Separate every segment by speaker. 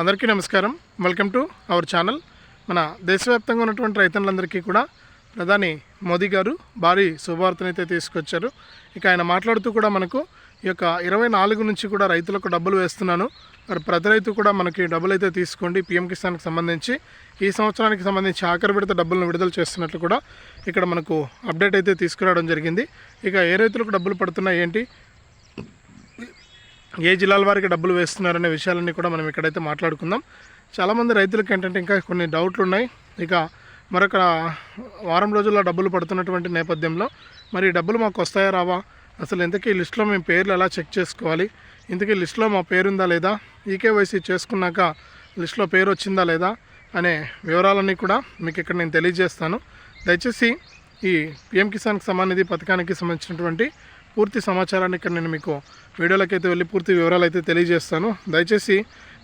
Speaker 1: అందరికీ నమస్కారం. Welcome to our channel మన దేశవ్యాప్తంగా ఉన్నటువంటి రైతులందరికీ కూడా ప్రధాని మోదీ గారు భారీ శుభవార్తనైతే తీసుకొచ్చారు. ఇక ఆయన మాట్లాడుతూ కూడా మనకు ఈ యొక్క ఇరవై నాలుగు నుంచి కూడా రైతులకు డబ్బులు వేస్తున్నాను. మరి ప్రతి రైతు కూడా మనకి డబ్బులు అయితే తీసుకోండి పిఎం కిసాన్కి సంబంధించి. ఈ సంవత్సరానికి సంబంధించి ఆఖరి విడత డబ్బులను విడుదల చేస్తున్నట్లు కూడా ఇక్కడ మనకు అప్డేట్ అయితే తీసుకురావడం జరిగింది. ఇక ఏ రైతులకు డబ్బులు పడుతున్నాయి ఏంటి? ఏ జిల్లాల వారికి డబ్బులు వేస్తున్నారనే విషయాలన్నీ కూడా మనం ఇక్కడైతే మాట్లాడుకుందాం. చాలామంది రైతులకు ఏంటంటే ఇంకా కొన్ని డౌట్లు ఉన్నాయి ఇక మరొక వారం రోజుల్లో డబ్బులు పడుతున్నటువంటి నేపథ్యంలో మరి డబ్బులు మాకు వస్తాయా రావా? అసలు ఇంతకీ లిస్ట్లో లిస్టులో మేము పేర్లు ఎలా చెక్ చేసుకోవాలి? ఇంతకీ లిస్టులో మా పేరు ఉందా లేదా? ఈకేవైసీ చేసుకున్నాక లిస్టులో పేరు వచ్చిందా లేదా అనే వివరాలన్నీ కూడా మీకు ఇక్కడ నేను తెలియజేస్తాను. దయచేసి ఈ పిఎం కిసాన్కి సమానిధి పథకానికి సంబంధించినటువంటి పూర్తి సమాచారాన్ని ఇక్కడ నేను మీకు వీడియోలకైతే వెళ్ళి పూర్తి వివరాలు అయితే తెలియజేస్తాను. దయచేసి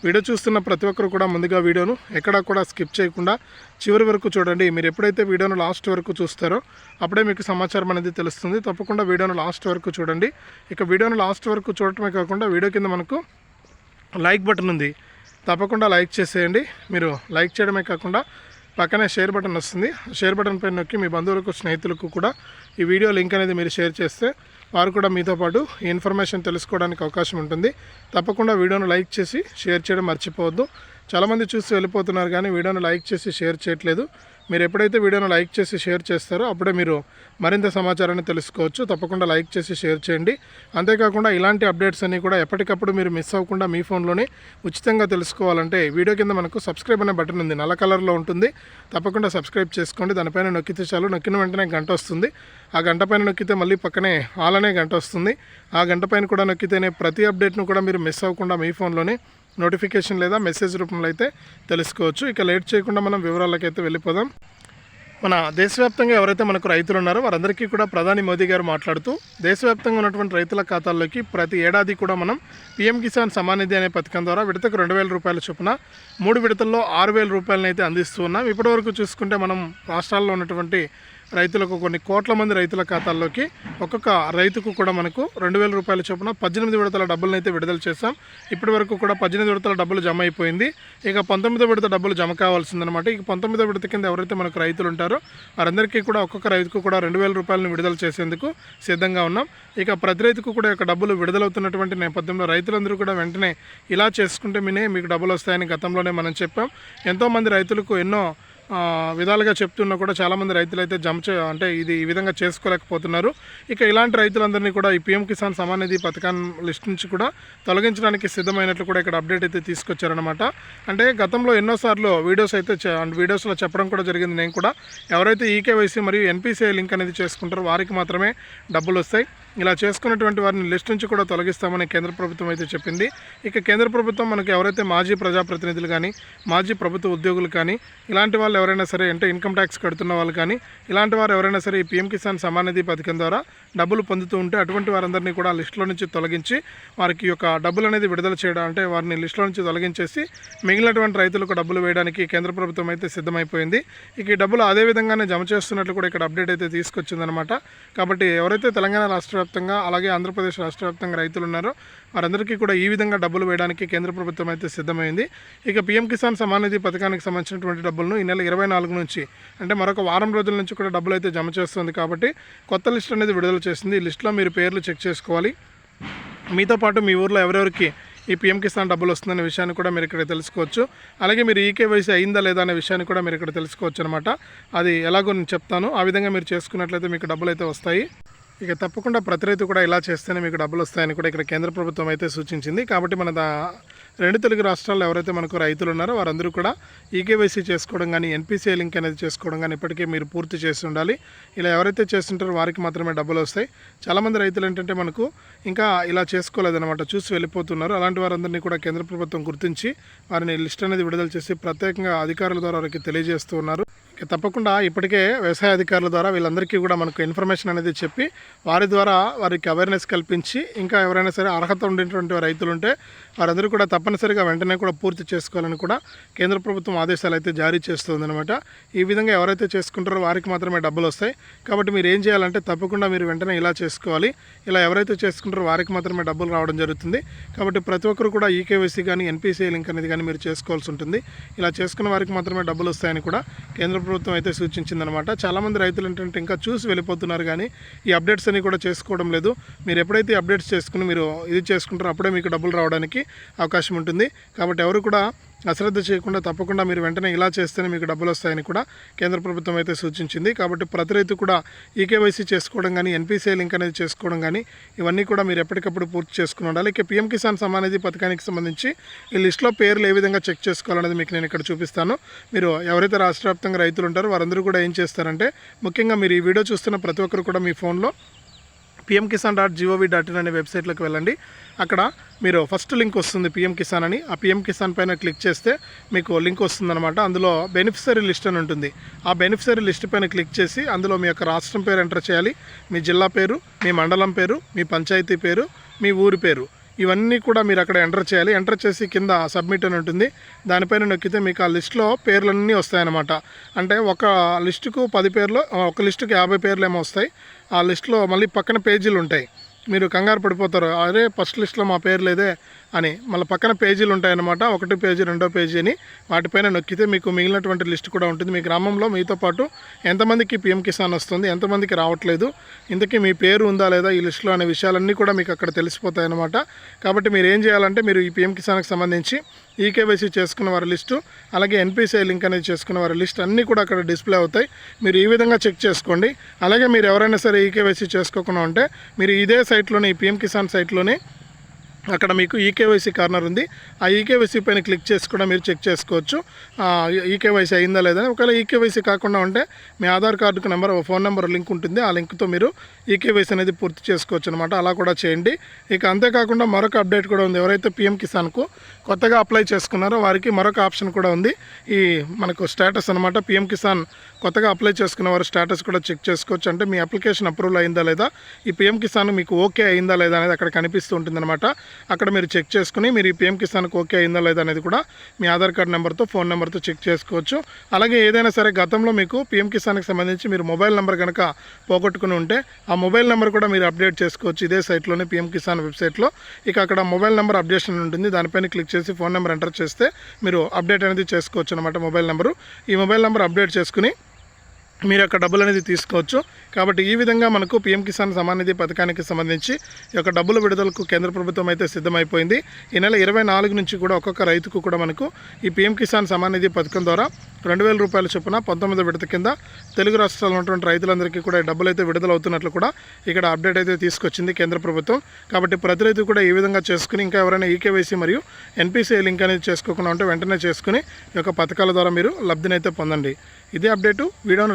Speaker 1: వీడియో చూస్తున్న ప్రతి ఒక్కరు కూడా ముందుగా వీడియోను ఎక్కడా కూడా స్కిప్ చేయకుండా చివరి వరకు చూడండి. మీరు ఎప్పుడైతే వీడియోను లాస్ట్ వరకు చూస్తారో అప్పుడే మీకు సమాచారం అనేది తెలుస్తుంది. తప్పకుండా వీడియోను లాస్ట్ వరకు చూడండి. ఇక వీడియోను లాస్ట్ వరకు చూడటమే కాకుండా వీడియో కింద మనకు లైక్ బటన్ ఉంది. తప్పకుండా లైక్ చేసేయండి. మీరు లైక్ చేయడమే కాకుండా పక్కనే షేర్ బటన్ వస్తుంది. షేర్ బటన్ పైన నొక్కి మీ బంధువులకు స్నేహితులకు కూడా ఈ వీడియో లింక్ అనేది మీరు షేర్ చేస్తే వారు కూడా మీతో పాటు ఈ ఇన్ఫర్మేషన్ తెలుసుకోవడానికి అవకాశం ఉంటుంది. తప్పకుండా వీడియోను లైక్ చేసి షేర్ చేయడం మర్చిపోవద్దు. చాలామంది చూసి వెళ్ళిపోతున్నారు కానీ వీడియోను లైక్ చేసి షేర్ చేయట్లేదు. మీరు ఎప్పుడైతే వీడియోను లైక్ చేసి షేర్ చేస్తారో అప్పుడే మీరు మరింత సమాచారాన్ని తెలుసుకోవచ్చు. తప్పకుండా లైక్ చేసి షేర్ చేయండి. అంతేకాకుండా ఇలాంటి అప్డేట్స్ అన్నీ కూడా ఎప్పటికప్పుడు మీరు మిస్ అవ్వకుండా మీ ఫోన్లోనే ఉచితంగా తెలుసుకోవాలంటే వీడియో కింద మనకు సబ్స్క్రైబ్ అనే బటన్ ఉంది. నల్ల కలర్లో ఉంటుంది. తప్పకుండా సబ్స్క్రైబ్ చేసుకోండి. దానిపైన నొక్కితే చాలు. నొక్కిన వెంటనే గంట వస్తుంది. ఆ గంట పైన నొక్కితే మళ్ళీ పక్కనే ఆల్ అనే గంట వస్తుంది. ఆ గంట పైన కూడా నొక్కితేనే ప్రతి అప్డేట్ను కూడా మీరు మిస్ అవ్వకుండా మీ ఫోన్లోనే నోటిఫికేషన్ లేదా మెసేజ్ రూపంలో అయితే తెలుసుకోవచ్చు. ఇక లేట్ చేయకుండా మనం వివరాలకైతే వెళ్ళిపోదాం. మన దేశవ్యాప్తంగా ఎవరైతే మనకు రైతులు ఉన్నారో వారందరికీ కూడా ప్రధాని మోదీ గారు మాట్లాడుతూ దేశవ్యాప్తంగా ఉన్నటువంటి రైతుల ఖాతాల్లోకి ప్రతి ఏడాది కూడా మనం పీఎం కిసాన్ సమానిధి అనే పథకం ద్వారా విడతకు రెండు వేల రూపాయల చొప్పున మూడు విడతల్లో ఆరు వేల రూపాయలను అయితే అందిస్తూ ఉన్నాం. ఇప్పటివరకు చూసుకుంటే మనం రాష్ట్రాల్లో ఉన్నటువంటి రైతులకు కొన్ని కోట్ల మంది రైతుల ఖాతాల్లోకి ఒక్కొక్క రైతుకు కూడా మనకు రెండు వేల రూపాయల చొప్పున పద్దెనిమిది విడతల డబ్బులను అయితే విడుదల చేశాం. ఇప్పటి వరకు కూడా పద్దెనిమిది విడతల డబ్బులు జమ అయిపోయింది. ఇక పంతొమ్మిదో విడత డబ్బులు జమ కావాల్సిందనమాట ఇక పంతొమ్మిదో విడత కింద ఎవరైతే మనకు రైతులు ఉంటారో వారందరికీ కూడా ఒక్కొక్క రైతుకు కూడా రెండు వేల రూపాయలను విడుదల చేసేందుకు సిద్ధంగా ఉన్నాం. ఇక ప్రతి రైతుకు కూడా యొక్క డబ్బులు విడుదలవుతున్నటువంటి నేపథ్యంలో రైతులందరూ కూడా వెంటనే ఇలా చేసుకుంటే మినే మీకు డబ్బులు వస్తాయని గతంలోనే మనం చెప్పాం. ఎంతోమంది రైతులకు ఎన్నో విధాలుగా చెప్తున్నా కూడా చాలామంది రైతులు అయితే జమ చే అంటే ఇది ఈ విధంగా చేసుకోలేకపోతున్నారు. ఇక ఇలాంటి రైతులందరినీ కూడా ఈ పీఎం కిసాన్ సమాన్ నిధి పథకాన్ని లిస్ట్ నుంచి కూడా తొలగించడానికి సిద్ధమైనట్లు కూడా ఇక్కడ అప్డేట్ అయితే తీసుకొచ్చారనమాట అంటే గతంలో ఎన్నోసార్లు వీడియోస్ అయితే వీడియోస్లో చెప్పడం కూడా జరిగింది. నేను కూడా ఎవరైతే ఈకేవైసీ మరియు ఎన్పిసిఐ లింక్ అనేది చేసుకుంటారో వారికి మాత్రమే డబ్బులు వస్తాయి. ఇలా చేసుకున్నటువంటి వారిని లిస్ట్ నుంచి కూడా తొలగిస్తామని కేంద్ర ప్రభుత్వం అయితే చెప్పింది. ఇక కేంద్ర ప్రభుత్వం మనకు ఎవరైతే మాజీ ప్రజాప్రతినిధులు కానీ మాజీ ప్రభుత్వ ఉద్యోగులు కానీ ఇలాంటి వాళ్ళు ఎవరైనా సరే అంటే ఇన్కమ్ ట్యాక్స్ కడుతున్న వాళ్ళు కానీ ఇలాంటి వారు ఎవరైనా సరే ఈ పీఎం కిసాన్ సమానిధి పథకం ద్వారా డబ్బులు పొందుతూ ఉంటే అటువంటి వారందరినీ కూడా లిస్టులో నుంచి తొలగించి వారికి యొక్క డబ్బులు అనేది విడుదల చేయడం అంటే వారిని లిస్టులో నుంచి తొలగించేసి మిగిలినటువంటి రైతులకు డబ్బులు వేయడానికి కేంద్ర ప్రభుత్వం అయితే సిద్ధమైపోయింది. ఇక ఈ డబ్బులు అదే విధంగానే జమ చేస్తున్నట్లు కూడా ఇక్కడ అప్డేట్ అయితే తీసుకొచ్చిందనమాట కాబట్టి ఎవరైతే తెలంగాణ రాష్ట్ర వ్యాప్తంగా అలాగే ఆంధ్రప్రదేశ్ రాష్ట్ర వ్యాప్తంగా రైతులు ఉన్నారు. వారందరికీ కూడా ఈ విధంగా డబ్బులు వేయడానికి కేంద్ర ప్రభుత్వం అయితే సిద్ధమైంది. ఇక పీఎం కిసాన్ సమాన్ నిధి పథకానికి సంబంధించినటువంటి డబ్బులను ఈ నెల ఇరవై నాలుగు నుంచి అంటే మరొక వారం రోజుల నుంచి కూడా డబ్బులు అయితే జమ చేస్తుంది కాబట్టి కొత్త లిస్ట్ అనేది విడుదల చేసింది. ఈ లిస్టులో మీరు పేర్లు చెక్ చేసుకోవాలి. మీతో పాటు మీ ఊర్లో ఎవరెవరికి ఈ పీఎం కిసాన్ డబ్బులు వస్తుందనే విషయాన్ని కూడా మీరు ఇక్కడ తెలుసుకోవచ్చు. అలాగే మీరు ఈకేవైసీ అయిందా లేదా అనే విషయాన్ని కూడా మీరు ఇక్కడ తెలుసుకోవచ్చు అనమాట అది ఎలాగో నేను చెప్తాను. ఆ విధంగా మీరు చేసుకున్నట్లయితే మీకు డబ్బులు అయితే వస్తాయి. ఇక తప్పకుండా ప్రతి రైతు కూడా ఇలా చేస్తేనే మీకు డబ్బులు వస్తాయని కూడా ఇక్కడ కేంద్ర ప్రభుత్వం అయితే సూచించింది. కాబట్టి మన రెండు తెలుగు రాష్ట్రాల్లో ఎవరైతే మనకు రైతులు ఉన్నారో వారందరూ కూడా ఈకేవైసీ చేసుకోవడం కానీ ఎన్పిసిఐ లింక్ అనేది చేసుకోవడం కానీ ఇప్పటికే మీరు పూర్తి చేసి ఉండాలి. ఇలా ఎవరైతే చేస్తుంటారో వారికి మాత్రమే డబ్బులు వస్తాయి. చాలామంది రైతులు ఏంటంటే మనకు ఇంకా ఇలా చేసుకోలేదన్నమాట చూసి వెళ్ళిపోతున్నారు. అలాంటి వారందరినీ కూడా కేంద్ర ప్రభుత్వం గుర్తించి వారిని లిస్ట్ అనేది విడుదల చేసి ప్రత్యేకంగా అధికారుల ద్వారా వారికి తెలియజేస్తూ ఉన్నారు. తప్పకుండా ఇప్పటికే వ్యవసాయ అధికారుల ద్వారా వీళ్ళందరికీ కూడా మనకు ఇన్ఫర్మేషన్ అనేది చెప్పి వారి ద్వారా వారికి అవేర్నెస్ కల్పించి ఇంకా ఎవరైనా సరే అర్హత ఉండేటువంటి రైతులు ఉంటే వారందరూ కూడా తప్పనిసరిగా వెంటనే కూడా పూర్తి చేసుకోవాలని కూడా కేంద్ర ప్రభుత్వం ఆదేశాలు అయితే జారీ చేస్తుందన్నమాట. ఈ విధంగా ఎవరైతే చేసుకుంటారో వారికి మాత్రమే డబ్బులు వస్తాయి. కాబట్టి మీరు ఏం చేయాలంటే తప్పకుండా మీరు వెంటనే ఇలా చేసుకోవాలి. ఇలా ఎవరైతే చేసుకుంటారో వారికి మాత్రమే డబ్బులు రావడం జరుగుతుంది. కాబట్టి ప్రతి ఒక్కరు కూడా ఈకేవైసీ కానీ ఎన్పిసిఐ లింక్ అనేది కానీ మీరు చేసుకోవాల్సి ఉంటుంది. ఇలా చేసుకున్న వారికి మాత్రమే డబ్బులు వస్తాయని కూడా కేంద్ర ప్రభుత్వం అయితే సూచించిందనమాట చాలామంది రైతులు ఏంటంటే ఇంకా చూసి వెళ్ళిపోతున్నారు కానీ ఈ అప్డేట్స్ అన్ని కూడా చేసుకోవడం లేదు. మీరు ఎప్పుడైతే అప్డేట్స్ చేసుకుని మీరు ఇది చేసుకుంటారో అప్పుడే మీకు డబ్బులు రావడానికి అవకాశం ఉంటుంది. కాబట్టి ఎవరు కూడా అశ్రద్ధ చేయకుండా తప్పకుండా మీరు వెంటనే ఇలా చేస్తేనే మీకు డబ్బులు వస్తాయని కూడా కేంద్ర ప్రభుత్వం అయితే సూచించింది. కాబట్టి ప్రతి రైతు కూడా ఈకేవైసీ చేసుకోవడం కానీ ఎన్పిసిఐ లింక్ అనేది చేసుకోవడం కానీ ఇవన్నీ కూడా మీరు ఎప్పటికప్పుడు పూర్తి చేసుకుని ఉండాలి. ఇక పీఎం కిసాన్ సమ్మాన్ నిధి పథకానికి సంబంధించి ఈ లిస్ట్లో పేర్లు ఏ విధంగా చెక్ చేసుకోవాలనేది మీకు నేను ఇక్కడ చూపిస్తాను. మీరు ఎవరైతే రాష్ట్ర వ్యాప్తంగా రైతులు ఉంటారో వారందరూ కూడా ఏం చేస్తారంటే ముఖ్యంగా మీరు ఈ వీడియో చూస్తున్న ప్రతి ఒక్కరు కూడా మీ ఫోన్లో PM Kisan dot G O V dot in అనే వెబ్సైట్లోకి వెళ్ళండి. అక్కడ మీరు ఫస్ట్ లింక్ వస్తుంది పిఎం కిసాన్ అని. ఆ పిఎం కిసాన్ పైన క్లిక్ చేస్తే మీకు లింక్ వస్తుందన్నమాట. అందులో బెనిఫిషరీ లిస్ట్ అని ఉంటుంది. ఆ బెనిఫిషరీ లిస్ట్ పైన క్లిక్ చేసి అందులో మీ యొక్క రాష్ట్రం పేరు ఎంటర్ చేయాలి. మీ జిల్లా పేరు మీ మండలం పేరు మీ పంచాయతీ పేరు మీ ఊరి పేరు. ఇవన్నీ కూడా మీరు అక్కడ ఎంటర్ చేయాలి. ఎంటర్ చేసి కింద సబ్మిట్ అని ఉంటుంది. దానిపైన నొక్కితే మీకు ఆ లిస్ట్లో పేర్లన్నీ వస్తాయన్నమాట. అంటే ఒక లిస్టుకు పది పేర్లు ఒక లిస్టుకు యాభై పేర్లు ఏమో వస్తాయి. ఆ లిస్ట్లో మళ్ళీ పక్కన పేజీలు ఉంటాయి. మీరు కంగారు పడిపోతారు. అరే ఫస్ట్ లిస్ట్లో మా పేరు లేదే అని మళ్ళీ పక్కన పేజీలు ఉంటాయన్నమాట. ఒకటి పేజీ రెండో పేజీ అని వాటిపైన నొక్కితే మీకు మిగిలినటువంటి లిస్ట్ కూడా ఉంటుంది. మీ గ్రామంలో మీతో పాటు ఎంతమందికి పిఎం కిసాన్ వస్తుంది ఎంతమందికి రావట్లేదు ఇంతకీ మీ పేరు ఉందా లేదా ఈ లిస్టులో అనే విషయాలన్నీ కూడా మీకు అక్కడ తెలిసిపోతాయన్నమాట. కాబట్టి మీరు ఏం చేయాలంటే మీరు ఈ పిఎం కిసాన్కి సంబంధించి ఈకేవైసీ చేసుకున్న వారి లిస్టు అలాగే ఎన్పిసిఐ లింక్ అనేది చేసుకున్న వారి లిస్ట్ అన్నీ కూడా అక్కడ డిస్ప్లే అవుతాయి. మీరు ఈ విధంగా చెక్ చేసుకోండి. అలాగే మీరు ఎవరైనా సరే ఈకేవైసీ చేసుకోకుండా ఉంటే మీరు ఇదే సైట్లోనే ఈ పిఎం కిసాన్ సైట్లోనే అక్కడ మీకు ఈకేవైసీ కార్నర్ ఉంది. ఆ ఈకేవైసీ పైన క్లిక్ చేసి కూడా మీరు చెక్ చేసుకోవచ్చు. ఈకేవైసీ అయిందా లేదా? ఒకవేళ ఈకేవైసీ కాకుండా ఉంటే మీ ఆధార్ కార్డుకు నెంబర్ ఫోన్ నెంబర్ లింక్ ఉంటుంది. ఆ లింక్తో మీరు ఈకేవైసీ అనేది పూర్తి చేసుకోవచ్చు అనమాట అలా కూడా చేయండి. ఇక అంతేకాకుండా మరొక అప్డేట్ కూడా ఉంది. ఎవరైతే పిఎం కిసాన్కు కొత్తగా అప్లై చేసుకున్నారో వారికి మరొక ఆప్షన్ కూడా ఉంది. ఈ మనకు స్టేటస్ అనమాట పిఎం కిసాన్ కొత్తగా అప్లై చేసుకున్న వారి స్టేటస్ కూడా చెక్ చేసుకోవచ్చు. అంటే మీ అప్లికేషన్ అప్రూవల్ అయిందా లేదా? ఈ పిఎం కిసాన్ మీకు ఓకే అయిందా లేదా అనేది అక్కడ కనిపిస్తూ ఉంటుందన్నమాట. అక్కడ మీరు చెక్ చేసుకుని మీరు ఈ పిఎం కిసాన్కి ఓకే అయిందా లేదా అనేది కూడా మీ ఆధార్ కార్డ్ నెంబర్తో ఫోన్ నెంబర్తో చెక్ చేసుకోవచ్చు. అలాగే ఏదైనా సరే గతంలో మీకు పిఎం కిసాన్కి సంబంధించి మీరు మొబైల్ నెంబర్ కనుక పోగొట్టుకుని ఉంటే ఆ మొబైల్ నెంబర్ కూడా మీరు అప్డేట్ చేసుకోవచ్చు ఇదే సైట్లోనే పిఎం కిసాన్ వెబ్సైట్లో. ఇక అక్కడ మొబైల్ నెంబర్ అప్డేషన్ ఉంటుంది. దానిపైన క్లిక్ చేసి ఫోన్ నెంబర్ ఎంటర్ చేస్తే మీరు అప్డేట్ అనేది చేసుకోవచ్చు అనమాట మొబైల్ నెంబరు. ఈ మొబైల్ నెంబర్ అప్డేట్ చేసుకుని మీరు యొక్క డబ్బులు అనేది తీసుకోవచ్చు. కాబట్టి ఈ విధంగా మనకు పీఎం కిసాన్ సమాన్ నిధి పథకానికి సంబంధించి ఈ యొక్క డబ్బుల విడుదలకు కేంద్ర ప్రభుత్వం అయితే సిద్ధమైపోయింది. ఈ నెల ఇరవై నాలుగు నుంచి కూడా ఒక్కొక్క రైతుకు కూడా మనకు ఈ పీఎం కిసాన్ సమాన్ నిధి పథకం ద్వారా రెండు వేల రూపాయల చొప్పున పంతొమ్మిది విడత కింద తెలుగు రాష్ట్రాల్లో ఉన్నటువంటి రైతులందరికీ కూడా డబ్బులు అయితే విడుదల అవుతున్నట్లు కూడా ఇక్కడ అప్డేట్ అయితే తీసుకొచ్చింది కేంద్ర ప్రభుత్వం. కాబట్టి ప్రతి రైతు కూడా ఈ విధంగా చేసుకుని ఇంకా ఎవరైనా ఈకేవైసీ మరియు ఎన్పిసిఐ లింక్ అనేది చేసుకోకుండా ఉంటే వెంటనే చేసుకుని ఈ యొక్క పథకాల ద్వారా మీరు లబ్ధినైతే పొందండి. ఇదే అప్డేటు. వీడియోను